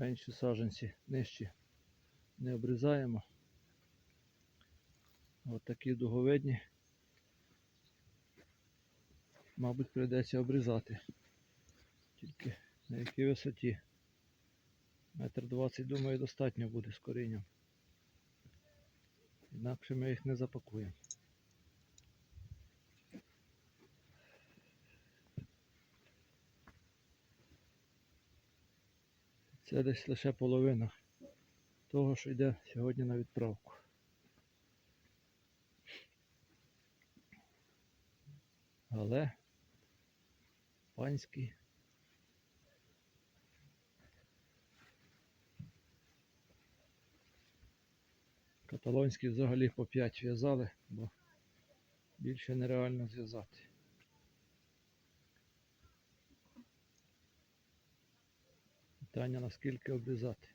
менші саженці нижчі не обрізаємо. От такі дуговидні. Мабуть, прийдеться обрізати. Тільки на якій висоті. Метр двадцять, думаю, достатньо буде з корінням. Інакше ми їх не запакуємо. Це десь лише половина того, що йде сьогодні на відправку. Але панський каталонський взагалі по 5 в'язали, бо більше нереально зв'язати. Питання наскільки обрізати.